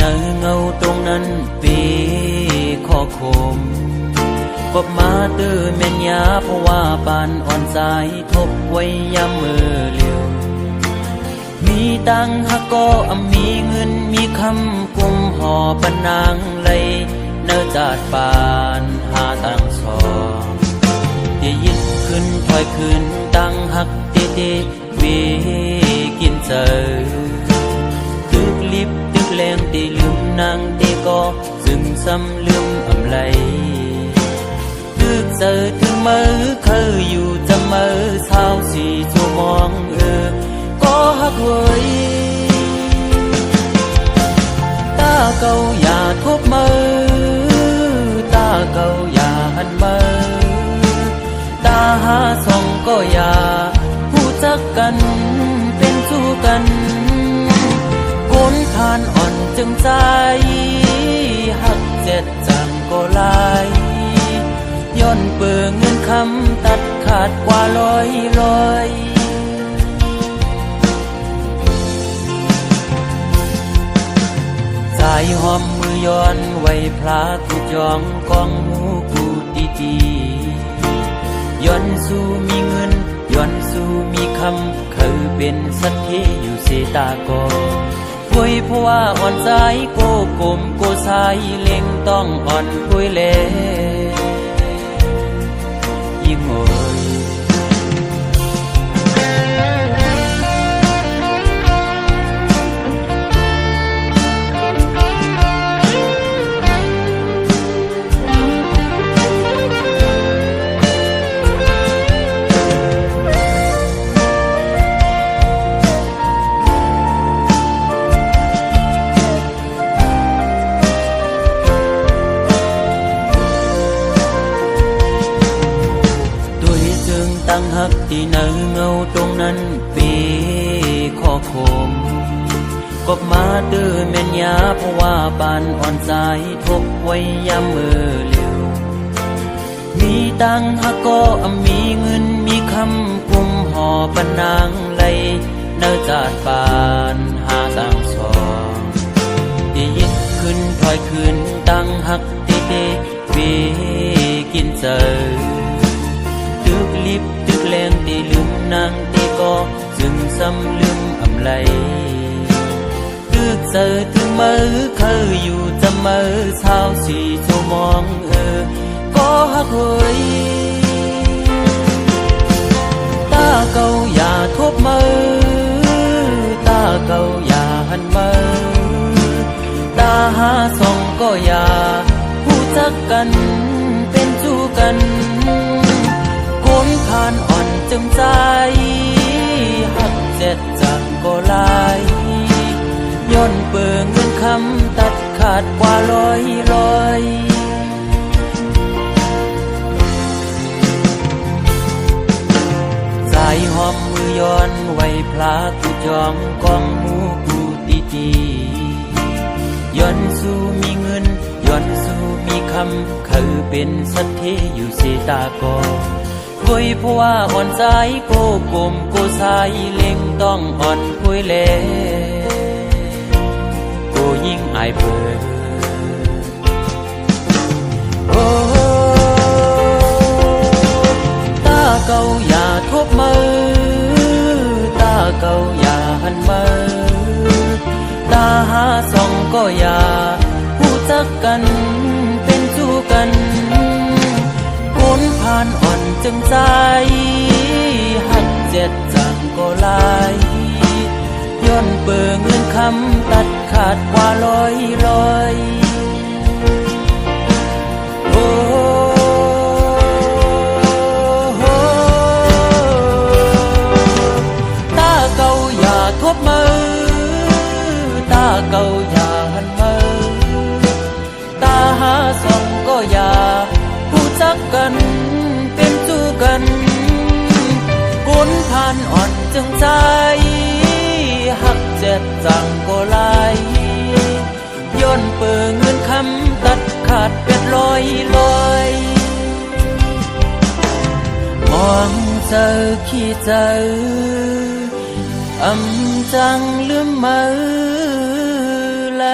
นเงาตรงนั้นปีขอคมกบมาตื้อเม่นยาเพราะว่าปานอ่อนสายทบไว้ยามมือเลียวมีตังหักก็อมีเงินมีคำกุมห่อปนนางเลยเนื้อจาดปานหาตังสองได้ยินขึ้นถอยขึ้นตังหักเตเตเวกินเจอ บตึกแรงตีลืมนางตีก็ซึมซ้ำลืมอำไลตึกเจอถึงมือเคยอยู่จะมือเช้าสี่ชั่วโมงเออก็ฮักเว้ยตาเก่าอย่าทุบมือตาเก่าอย่าหันมือตาหาสองก็อย่าผู้จักกัน จึงใจหักเจ็ดจังก็ลายย้อนเปือเงินคำตัดขาดกว่าลอยลอยสายหอมมือย้อนไว้พลากูจองกองหมูกูดีดีย้อนสู้มีเงินย้อนสู้มีคำเคยเป็นสัตย์ที่อยู่เสตากอ ป่วยเพราะว่าอ่อนใจโกกลมโกสายเล็งต้องอ่อนคุยแล ตั้งหักที่เนอเงาตรงนั้นปีขอคมกบมาตื้อแม่นยาเพราะว่าปานอ่อนสายทบไว้ยามมือเร็ว มีตังหักก็อมีเงินมีคำกุมห่อปนนางเลยเนื้อจาดปานหาตังสองได้ยินขึ้นถอยขึ้นตังหักเตเตเวกินเจอ ลิบตึกแรงตีลืมนางตีก็ซึมซ้ำลืมอำไลตึกเจอถึงมือเคยอยู่จะมือเช้าสี่ชั่วโมงเออก็ฮักเฮ้ยตาเก่าอย่าทุบมือตาเก่าอย่าหันมือตาหาส่องก็อย่าผู้จักกัน จึงใจหักเจ็ดจังก็ลายย้อนเปิงเงินคำตัดขาดกว่าลอยลอยสายหอมมือย้อนไว้พลากูจองกองหูกูดีดีย้อนสู้มีเงินย้อนสู้มีคำเคยเป็นสัตย์ที่อยู่เสตากอ คุยเพราะว่าอ่อนใจโกกลมโกสายเล็งต้องอ่อนคุยแลโกยิ่งอายเปิดโอ้ตาเก่าอย่าทบมือตาเก่าอย่าหันมือตาหาส่องก็อย่าผู้จักกันเป็นสู้กันคนผ่าน จึงใจ หักเจ็ดจังก็ลายย้อนเปิงเงินคำตัดขาดว่าลอยลอยโอ้ตาเก่าอย่าทบมือ ตาเก่าอย่าหันมือ ตาหาส่องก็อย่าผู้จักกันานอ่อนจึงใจ หักเจ็บจังก็ไหลย้อนเปิงเงินคำตัดขาดเป็ดลอยลอยมองเจอขี้เจออำจังลืมมือไล